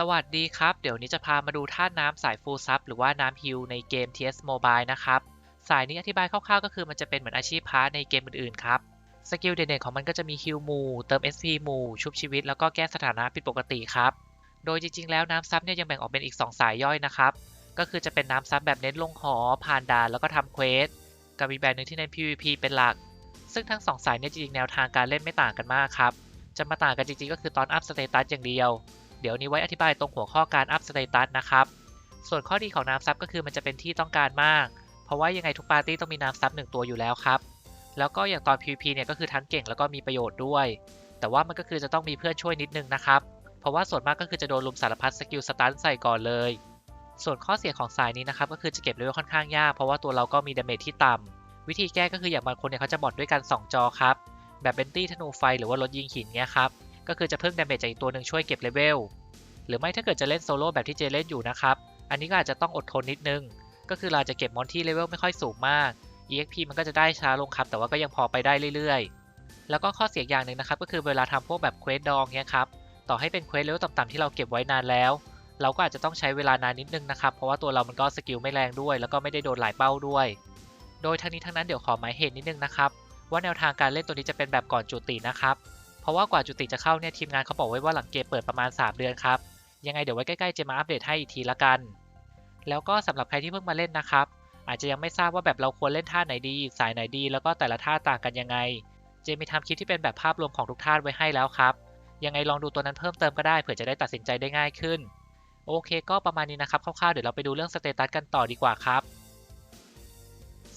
สวัสดีครับ เดี๋ยวนี้จะพามาดูท่าน้ำสายฟูลซับหรือว่าน้ำฮิลในเกม TS Mobile นะครับ สายนี้อธิบายคร่าวๆ ก็คือมันจะเป็นเหมือนอาชีพพาร์ทในเกมอื่นๆ ครับ สกิลเด่นๆ ของมันก็จะมีฮิลมูเติม SP มูชุบชีวิต แล้วก็แก้สถานะผิดปกติครับ โดยจริงๆ แล้วน้ำซับเนี่ยยังแบ่งออกเป็นอีก 2 สายย่อยนะครับ ก็คือจะเป็นน้ำซับแบบเน้นลงหอ ผ่านด่านแล้วก็ทำเควส กับอีกแบบหนึ่งที่เน้น PVP เป็นหลัก ซึ่งทั้งสองสายเนี่ยจริงๆ แนวทางการเล่นไม่ต่างกันมากครับ จะมาต่างกันจริงๆ ก็คือตอนอัพสเตตัสอย่างเดียว เดี๋ยวนี้ไว้อธิบายตรงหัวข้อการอัพสเตตัสนะครับ ส่วนข้อดีของน้ำซับก็คือมันจะเป็นที่ต้องการมาก เพราะว่ายังไงทุกปาร์ตี้ต้องมีน้ำซับหนึ่งตัวอยู่แล้วครับ แล้วก็อย่างตอน PVP เนี่ยก็คือทั้งเก่งแล้วก็มีประโยชน์ด้วย แต่ว่ามันก็คือจะต้องมีเพื่อนช่วยนิดนึงนะครับ เพราะว่าส่วนมากก็คือจะโดนลุมสารพัดสกิลสตันใส่ก่อนเลย ส่วนข้อเสียของสายนี้นะครับก็คือจะเก็บเลเวลค่อนข้างยาก เพราะว่าตัวเราก็มีดาเมจที่ต่ำวิธีแก้ก็คืออย่างบางคนเนี่ยเขาจะบอดด้วยกัน 2 จอครับแบบเบนตี้ธนูไฟหรือว่ารถยิงหินเงี้ยครับ ก็คือจะเพิ่มดาเมจจากอีกตัวหนึ่งช่วยเก็บเลเวล หรือไม่ถ้าเกิดจะเล่นโซโล่แบบที่เจเล่นอยู่นะครับ อันนี้ก็อาจจะต้องอดทนนิดนึง ก็คือเราจะเก็บมอนที่เลเวลไม่ค่อยสูงมาก EXP มันก็จะได้ช้าลงครับ แต่ว่าก็ยังพอไปได้เรื่อยๆ แล้วก็ข้อเสียอย่างหนึ่งนะครับก็คือเวลาทำพวกแบบเควสดองเนี้ยครับ ต่อให้เป็นเควสเลเวลต่ำๆที่เราเก็บไว้นานแล้ว เราก็อาจจะต้องใช้เวลานานนิดนึงนะครับ เพราะว่าตัวเรามันก็สกิลไม่แรงด้วย แล้วก็ไม่ได้โดนหลายเป้าด้วย โดยทั้งนี้ทั้งนั้นเดี๋ยวขอหมายเหตุนิดนึงนะครับว่าแนวทางการเล่นตัวนี้จะเป็นแบบก่อนจุตินะครับ เพราะว่ากว่าจุติจะเข้าเนี่ยทีมงานเขาบอกไว้ว่าหลังเกมเปิดประมาณ 3 เดือนครับ ยังไงเดี๋ยวไว้ใกล้ๆจะมาอัปเดตให้อีกทีละกัน แล้วก็สำหรับใครที่เพิ่งมาเล่นนะครับ อาจจะยังไม่ทราบว่าแบบเราควรเล่นท่าไหนดี สายไหนดี แล้วก็แต่ละท่าต่างกันยังไง เจมีทำคลิปที่เป็นแบบภาพรวมของทุกท่าไว้ให้แล้วครับ ยังไงลองดูตัวนั้นเพิ่มเติมก็ได้เผื่อจะได้ตัดสินใจได้ง่ายขึ้น โอเค ก็ประมาณนี้นะครับคร่าวๆเดี๋ยวเราไปดูเรื่องสเตตัสกันต่อดีกว่าครับ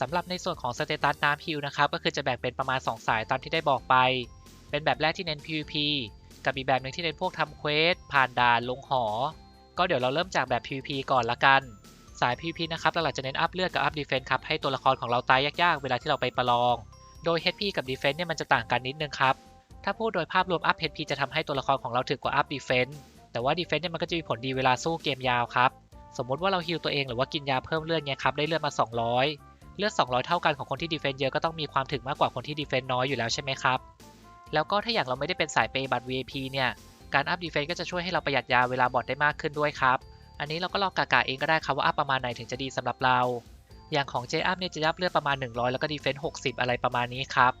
สำหรับในส่วนของสเตตัสน้ำฮิวนะครับก็คือจะแบ่งเป็นประมาณ 2 สายตามที่ได้บอกไป เป็นแบบแรกที่เน้น PVP กับอีกแบบหนึ่งที่เน้นพวกทำเควสผ่านด่านลงหอ ก็เดี๋ยวเราเริ่มจากแบบ PVP ก่อนละกัน สาย PVP นะครับหลักๆจะเน้นอัพเลือดกับอัพดีเฟนส์ครับให้ตัวละครของเราตายยากๆ เวลาที่เราไปประลอง โดย HP กับ Defense เนี่ยมันจะต่างกันนิดนึงครับ ถ้าพูดโดยภาพรวมอัพ HP จะทำให้ตัวละครของเราถึกกว่าอัพ Defense แต่ว่า Defense เนี่ยมันก็จะมีผลดีเวลาสู้เกมยาวครับ สมมติว่าเราฮิลตัวเองหรือว่ากินยาเพิ่มเลือดเนี่ยครับได้เลือดมา 200 เลือด 200 เท่ากันของคนที่ Defense เยอะก็ต้องมีความถึกมากกว่าคนที่ Defense น้อยอยู่แล้วใช่ไหมครับ แล้วก็ถ้าอย่างเราไม่ได้เป็นสายเปย์บัตร VIP เนี่ยการอัพ Defense ก็จะช่วยให้เราประหยัดยาเวลาบอดได้มากขึ้นด้วยครับ อันนี้เราก็ลองกากาเองก็ได้ครับว่าอัพประมาณไหนถึงจะดีสำหรับเรา อย่างของ J up เนี่ยจะอัพเลือดประมาณ 100 แล้วก็ Defense 60 อะไรประมาณนี้ครับ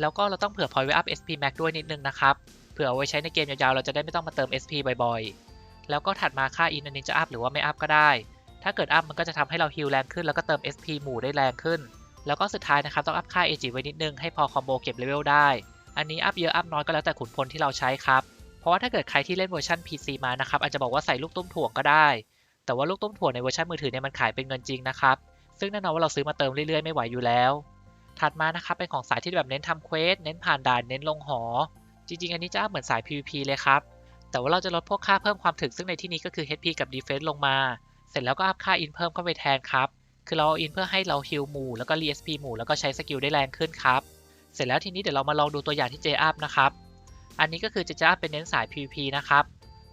แล้วก็เราต้องเผื่อพอยไว้อัพ SP Max ด้วยนิดนึงนะครับ เผื่อเอาไว้ใช้ในเกมยาวๆ เราจะได้ไม่ต้องมาเติม SP บ่อยๆ แล้วก็ถัดมาค่าอินอันนี้จะอัพหรือว่าไม่อัพก็ได้ ถ้าเกิดอัพมันก็จะทำให้เราฮิลแรงขึ้นแล้วก็เติม SP หมู่ได้แรงขึ้น แล้วก็สุดท้ายนะครับต้องอัพค่า AG ไว้นิดนึงให้พอคอมโบเก็บเลเวลได้ อันนี้อัพเยอะอัพน้อยก็แล้วแต่ขุนพลที่เราใช้ครับ เพราะว่าถ้าเกิดใครที่เล่นเวอร์ชัน PC มานะครับอาจจะบอกว่าใส่ลูกตุ้มถ่วงก็ได้ แต่ว่าลูกตุ้มถั่วในเวอร์ชันมือถือเนี่ยมันขายเป็นเงินจริงนะครับ ซึ่งแน่นอนว่าเราซื้อมาเติมเรื่อยๆไม่ไหวอยู่แล้ว ถัดมานะครับเป็นของสายที่แบบเน้นทำเควสเน้นผ่านด่านเน้นลงหอ จริงๆ อันนี้จะอัพเหมือนสาย PVP เลยครับ แต่ว่าเราจะลดพวกค่าเพิ่มความถึกซึ่งในที่นี้ก็คือ HP กับ Defense ลงมา เสร็จแล้วก็อัพค่าอินเพิ่มเข้าไปแทนครับ คือเราเอาอินเพื่อให้เราฮิลหมู่แล้วก็รี SP หมู่แล้วก็ใช้สกิลได้แรงขึ้นครับ เสร็จแล้วทีนี้เดี๋ยวเรามาลองดูตัวอย่างที่ J up นะครับ อันนี้ก็คือ J up เป็นเน้นสาย PVP นะครับ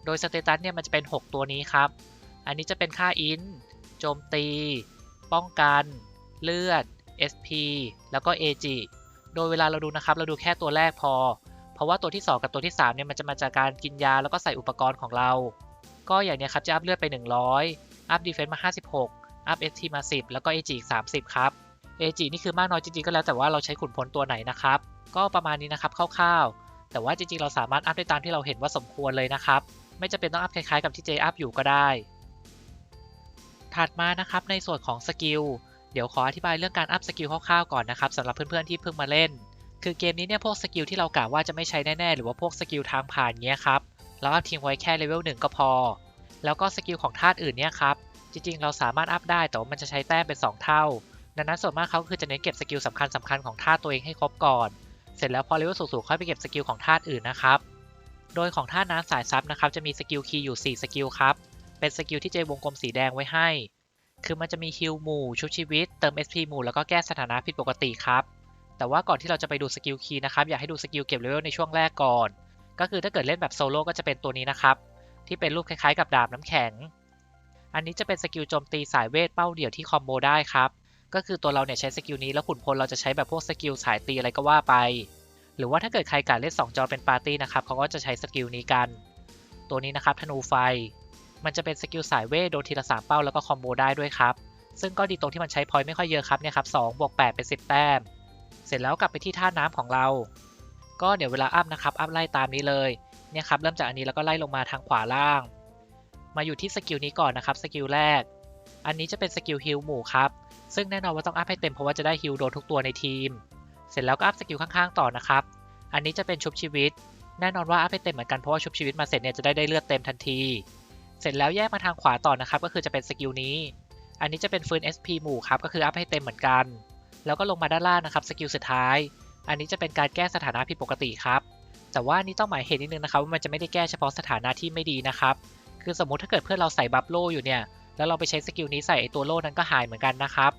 โดยสเตตัสเนี่ยมันจะเป็น 6 ตัวนี้ครับ อันนี้จะเป็นค่าอินโจมตี ป้องกัน เลือด SP แล้วก็ AG โดยเวลาเราดูนะครับ เราดูแค่ตัวแรกพอ เพราะว่าตัวที่ 2 กับตัวที่ 3 เนี่ยมันจะมาจากการกินยาแล้วก็ใส่อุปกรณ์ของเรา ก็อย่างเนี้ยครับจะอัพเลือดไป 100 อัพดีเฟนซ์มา 56 อัพ SP มา 10 แล้วก็ AG อีก 30 ครับ AG นี่คือมากน้อยจริงๆก็แล้วแต่ว่าเราใช้ขุนพลตัวไหนนะครับ ก็ประมาณนี้นะครับคร่าวๆ แต่ว่าจริงๆเราสามารถอัพได้ตามที่เราเห็นว่าสมควรเลยนะครับ ไม่จำเป็นต้องอัพคล้ายๆกับที่ J อัพอยู่ก็ได้ ถัดมานะครับในส่วนของสกิลเดี๋ยวขออธิบายเรื่องการอัพสกิลคร่าวๆก่อนนะครับสำหรับเพื่อนๆที่เพิ่งมาเล่น คือเกมนี้เนี่ยพวกสกิลที่เรากะว่าจะไม่ใช้แน่ๆหรือว่าพวกสกิลทางผ่านเงี้ยครับเราอัพทิ้งไว้แค่เลเวลหนึ่งก็พอ แล้วก็สกิลของธาตุอื่นเนี่ยครับจริงๆ เราสามารถอัพได้แต่ว่ามันจะใช้แต้มเป็น 2 เท่า ดังนั้นส่วนมากเขาคือจะเน้นเก็บสกิลสำคัญสคัญๆของธาตุตัวเองให้ครบก่อน เสร็จแล้วพอเลเวลสูงๆค่อยไปเก็บสกิลของธาตุอื่นนะครับ โดยของธาตุน้ำสายซับนะครับจะมีสกิลคีย์อยู่ 4 สกิลครับ เป็นสกิลที่เจวงกลมสีแดงไว้ให้ คือมันจะมีฮิลหมู่ชุบชีวิต เติม SP หมู่แล้วก็แก้สถานะผิดปกติครับ แต่ว่าก่อนที่เราจะไปดูสกิลคีย์นะครับอยากให้ดูสกิลเก็บเลเวลในช่วงแรกก่อน ก็คือถ้าเกิดเล่นแบบโซโล่ก็จะเป็นตัวนี้นะครับ ที่เป็นรูปคล้ายๆ กับดาบน้ำแข็ง อันนี้จะเป็นสกิลโจมตีสายเวทเป้าเดี่ยวที่คอมโบได้ครับ ก็คือตัวเราเนี่ยใช้สกิลนี้แล้วขุนพลเราจะใช้แบบพวกสกิลสายตีอะไรก็ว่าไป หรือว่าถ้าเกิดใครกะเล่น2จอเป็นปาร์ตี้นะครับเขาก็จะใช้สกิลนี้กัน ตัวนี้นะครับธนูไฟ มันจะเป็นสกิลสายเวทโดนทีละสามเป้าแล้วก็คอมโบได้ด้วยครับ ซึ่งก็ดีตรงที่มันใช้พอยต์ไม่ค่อยเยอะครับเนี่ยครับสองบวกแปดเป็นสิบแต้ม เสร็จแล้วกลับไปที่ท่าน้ำของเรา ก็เดี๋ยวเวลาอัพนะครับอัพไล่ตามนี้เลยเนี่ยครับเริ่มจากอันนี้แล้วก็ไล่ลงมาทางขวาล่าง มาอยู่ที่สกิลนี้ก่อนนะครับสกิลแรก อันนี้จะเป็นสกิลฮิลหมู่ครับ ซึ่งแน่นอนว่าต้องอัพให้เต็มเพราะว่าจะได้ฮิลโดนทุกตัวในทีม เสร็จแล้วก็อัพสกิลข้างๆต่อนะครับ อันนี้จะเป็นชุบชีวิต แน่นอนว่าอัพให้เต็มเหมือนกันเพราะว่าชุบชีวิตมาเสร็จเนี่ยจะได้ได้เลือดเต็มทันที เสร็จแล้วแยกมาทางขวาต่อนะครับ ก็คือจะเป็นสกิลนี้ อันนี้จะเป็นฟื้น SP หมู่ครับ ก็คืออัพให้เต็มเหมือนกัน แล้วก็ลงมาด้านล่างนะครับ สกิลสุดท้าย อันนี้จะเป็นการแก้สถานะผิดปกติครับ แต่ว่านี่ต้องหมายเหตุนิดนึงนะครับว่ามันจะไม่ได้แก้เฉพาะสถานะที่ไม่ดีนะครับ คือสมมติถ้าเกิดเพื่อนเราใส่บัฟโลอยู่เนี่ย แล้วเราไปใช้สกิลนี้ใส่ไอตัวโล่นั้นก็หายเหมือนกันนะครับ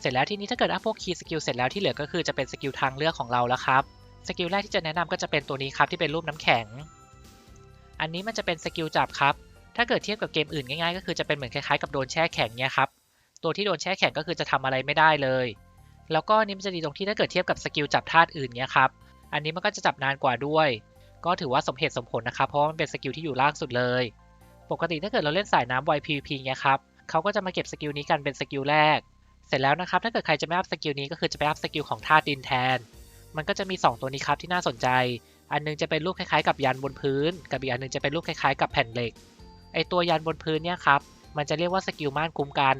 เสร็จแล้วทีนี้ถ้าเกิดอัพพวกคีย์สกิลเสร็จแล้วที่เหลือก็คือจะเป็นสกิลทางเลือกของเราแล้วครับ สกิลแรกที่จะแนะนำก็จะเป็นตัวนี้ครับที่เป็นรูปน้ำแข็ง อันนี้มันจะเป็นสกิลจับครับ ถ้าเกิดเทียบกับเกมอื่นง่ายๆ ก็คือจะเป็นเหมือนคล้ายๆกับโดนแช่แข็งเนี่ยครับ ตัวที่โดนแช่แข็งก็คือจะทำอะไรไม่ได้เลย แล้วก็นี่มันจะดีตรงที่ถ้าเกิดเทียบกับสกิลจับธาตุอื่นเนี่ยครับ อันนี้มันก็จะจับนานกว่าด้วย ก็ถือว่าสมเหตุสมผลนะครับ เพราะมันเป็นสกิลที่อยู่ล่างสุดเลย ปกติถ้าเกิดเราเล่นสายน้ำ YPP เนี่ยครับเขาก็จะมาเก็บสกิลนี้กันเป็นสกิลแรก เสร็จแล้วนะครับถ้าเกิดใครจะไม่อัพสกิลนี้ก็คือจะไปอัพสกิลของธาตุดินแทน มันก็จะมี 2 ตัวนี้ครับที่น่าสนใจ อันนึงจะเป็นรูปคล้ายๆกับยันบนพื้น กับอีกอันนึงจะเป็นรูปคล้ายๆกับแผ่นเหล็ก ไอตัวยันบนพื้นเนี่ยครับมันจะเรียกว่าสกิลม่านคุ้มกัน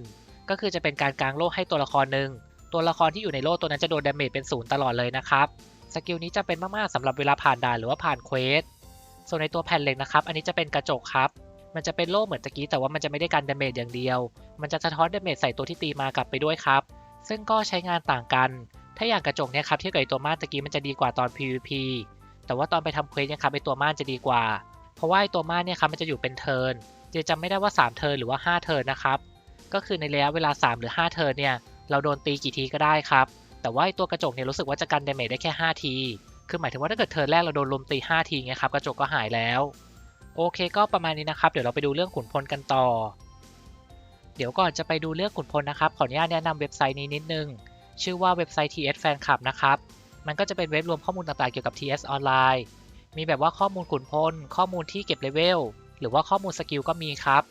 ก็คือจะเป็นการกางโล่ให้ตัวละครหนึ่งตัวละครที่อยู่ในโล่ตัวนั้นจะโดนดาเมจเป็นศูนย์ตลอดเลยนะครับสกิลนี้จะเป็นมากๆสำหรับเวลาผ่านด่านหรือว่าผ่านเควสส่วนในตัวแผ่นเหล็กนะครับ อันนี้จะเป็นกระจกครับ มันจะเป็นโล่เหมือนตะกี้แต่ว่ามันจะไม่ได้กันดาเมจอย่างเดียว มันจะสะท้อนดาเมจใส่ตัวที่ตีมากลับไปด้วยครับ ซึ่งก็ใช้งานต่างกัน ถ้าอย่างกระจกเนี่ยครับที่เกิดตัวม่านตะกี้มันจะดีกว่าตอน PVP แต่ว่าตอนไปทำเควสเนี่ยครับไอตัวม่านจะดีกว่า เพราะว่าไอตัวม่านเนี่ยครับมันจะอยู่เป็นเทิร์นเจจำไม่ได้ว่า 3 เทิร์นหรือว่า 5 เทิร์นนะครับ ก็คือในระยะเวลา 3 หรือ 5 เทิร์นเนี่ยเราโดนตีกี่ทีก็ได้ครับ แต่ว่าไอตัวกระจกเนี่ยรู้สึกว่าจะกันดาเมจได้แค่ 5 ที คือหมายถึงว่าถ้าเกิดเทิร์นแรกเราโดนลมตี 5 ทีเงี้ยครับกระจกก็หายแล้ว โอเคก็ประมาณนี้นะครับ เดี๋ยวเราไปดูเรื่องขุนพลกันต่อ เดี๋ยวก่อนจะไปดูเรื่องขุนพลนะครับ ขออนุญาตแนะนำเว็บไซต์นี้นิดนึง ชื่อว่าเว็บไซต์ TS Fan Club นะครับ มันก็จะเป็นเว็บรวมข้อมูลต่างๆเกี่ยวกับ TS ออนไลน์ มีแบบว่าข้อมูลขุนพล ข้อมูลที่เก็บเลเวล หรือว่าข้อมูลสกิลก็มีครับ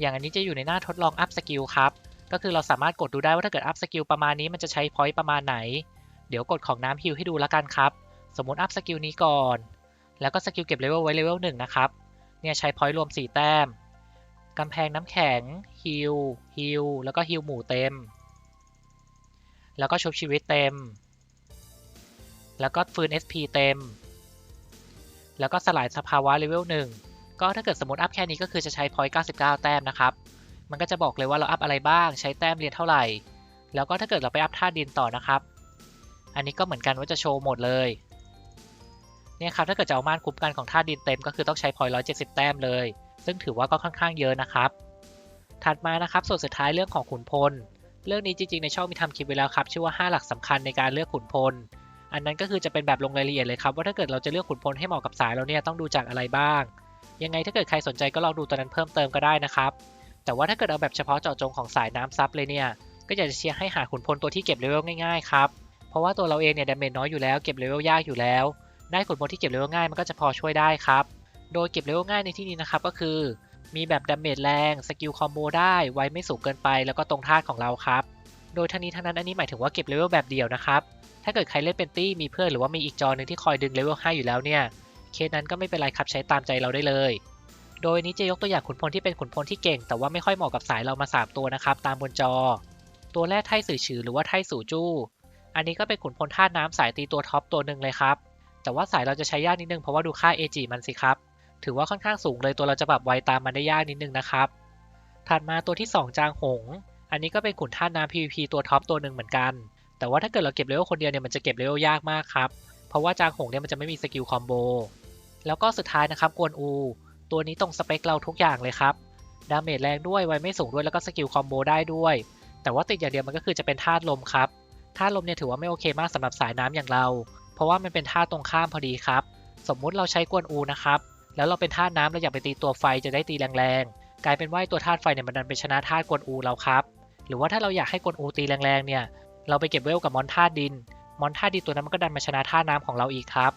อย่างอันนี้จะอยู่ในหน้าทดลองอัพสกิลครับ ก็คือเราสามารถกดดูได้ว่าถ้าเกิดอัพสกิลประมาณนี้มันจะใช้พอยต์ประมาณไหน เดี๋ยวกดของน้ำฮิลให้ดูล้วกันครับ สมมติอัพสกิลนี้ก่อน แล้วก็สกิลเก็บเลเวลไว้เลเวลหนึ่งนะครับ เนี่ยใช้พอยต์รวม 4 แต้มกำแพงน้ำแข็งฮิลฮิลแล้วก็ฮิลหมู่เต็ม แล้วก็ชุบชีวิตเต็ม แล้วก็ฟื้น SP เต็ม แล้วก็สลายสภาวะเลเวล1ก็ถ้าเกิดสมมติอัพแค่นี้ก็คือจะใช้พอยต์99 แต้มนะครับ มันก็จะบอกเลยว่าเราอัพอะไรบ้างใช้แต้มเรียนเท่าไหร่ แล้วก็ถ้าเกิดเราไปอัพท่าดินต่อนะครับ อันนี้ก็เหมือนกันว่าจะโชว์หมดเลย เนี่ยครับถ้าเกิดจะเอาม่านคุ้มกันของท่าดินเต็มก็คือต้องใช้พอยต์170แต้มเลย ซึ่งถือว่าก็ค่อนข้างเยอะนะครับ ถัดมานะครับส่วนสุดท้ายเรื่องของขุนพล เรื่องนี้จริงๆในช่องมีทำคลิปไว้แล้วครับชื่อว่า 5 หลักสำคัญในการเลือกขุนพล อันนั้นก็คือจะเป็นแบบลงรายละเอียดเลยครับว่าถ้าเกิดเราจะเลือกขุนพลให้เหมาะกับสายเราเนี่ยต้องดูจากอะไรบ้าง ยังไงถ้าเกิดใครสนใจก็ลองดูตัวนั้นเพิ่มเติมก็ได้นะครับ แต่ว่าถ้าเกิดเอาแบบเฉพาะเจาะจงของสายน้ำซับเลยเนี่ยก็อยากจะเชียร์ให้หาขุนพลตัวที่เก็บเลเวลง่ายๆครับเพราะว่าตัวเราเองเนี่ยดาเมจน้อยอยู่แล้วเก็บเลเวลยากอยู่แล้ว ได้ขุนพลที่เก็บเลเวลง่ายมันก็จะพอช่วยได้ครับ โดยเก็บเลเวลง่ายในที่นี้นะครับก็คือ มีแบบดาเมจแรงสกิลคอมโบได้ไวไม่สูงเกินไปแล้วก็ตรงท่าของเราครับ โดยทั้งนี้ทั้งนั้นอันนี้หมายถึงว่าเก็บเลเวลแบบเดียวนะครับ ถ้าเกิดใครเล่นเป็นตี้มีเพื่อนหรือว่ามีอีกจอหนึ่งที่คอยดึงเลเวลให้อยู่แล้วเนี่ยเคสนั้นก็ไม่เป็นไรครับใช้ตามใจเราได้เลย โดยนี้จะยกตัวอย่างขุนพลที่เป็นขุนพลที่เก่ง แต่ว่าไม่ค่อยเหมาะกับสายเรามา 3 ตัวนะครับตามบนจอ ตัวแรกไทสื่อฉือหรือว่าไทสู่จู้อันนี้ก็เป็นขุนพลธาตุน้ำสายตีตัวท็อปตัวหนึ่งเลยครับ แต่ว่าสายเราจะใช้ยากนิดนึงเพราะว่าดูค่า AG มันสิครับ ถือว่าค่อนข้างสูงเลยตัวเราจะปรับไวตามมันได้ยากนิดนึงนะครับ ถัดมาตัวที่ 2 จางหง อันนี้ก็เป็นขุนธาน้ำ PVP ตัวท็อปตัวหนึ่งเหมือนกัน แต่ว่าถ้าเกิดเราเก็บเลเวลคนเดียวเนี่ยมันจะเก็บเลเวลยากมากครับ เพราะว่าจางหงเนี่ยมันจะไม่มีสกิลคอมโบ แล้วก็สุดท้ายนะครับกวนอู ตัวนี้ตรงสเปคเราทุกอย่างเลยครับ ดาเมจแรงด้วยไวไม่สูงด้วยแล้วก็สกิลคอมโบได้ด้วย แต่ว่าติดอย่างเดียวมันก็คือจะเป็นธาตุลมครับธาตุลมเนี่ยถือว่าไม่โอเคมากสำหรับสายน้ำอย่างเรา เพราะว่ามันเป็นธาตรงข้ามพอดีครับ สมมุติเราใช้กวนอูนะครับ แล้วเราเป็นธาน้ำเราอยากไปตีตัวไฟจะได้ตีแรงๆ กลายเป็นว่าตัวธาตุไฟเนี่ยมันดันไปชนะธาตุกวนอูเราครับ หรือว่าถ้าเราอยากให้กวนอูตีแรงๆเนี่ย เราไปเก็บเวลกับมอนธาตุดิน มอนธาตุดินตัวนั้นมันก็ดันมาชนะธาตุน้ำของเราอีกครับ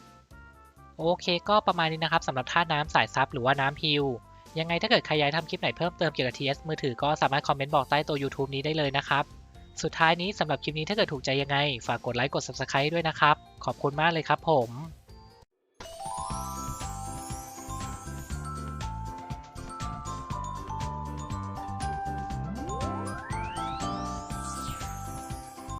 โอเค ก็ประมาณนี้นะครับสำหรับท่าน้ำสายซับหรือว่าน้ำฮิลยังไงถ้าเกิดใครอยากทำคลิปไหนเพิ่มเติมเกี่ยวกับ TS มือถือก็สามารถคอมเมนต์บอกใต้ตัว YouTube นี้ได้เลยนะครับ สุดท้ายนี้สำหรับคลิปนี้ถ้าเกิดถูกใจยังไง ฝากกดไลค์กด Subscribe ด้วยนะครับ ขอบคุณมากเลยครับผม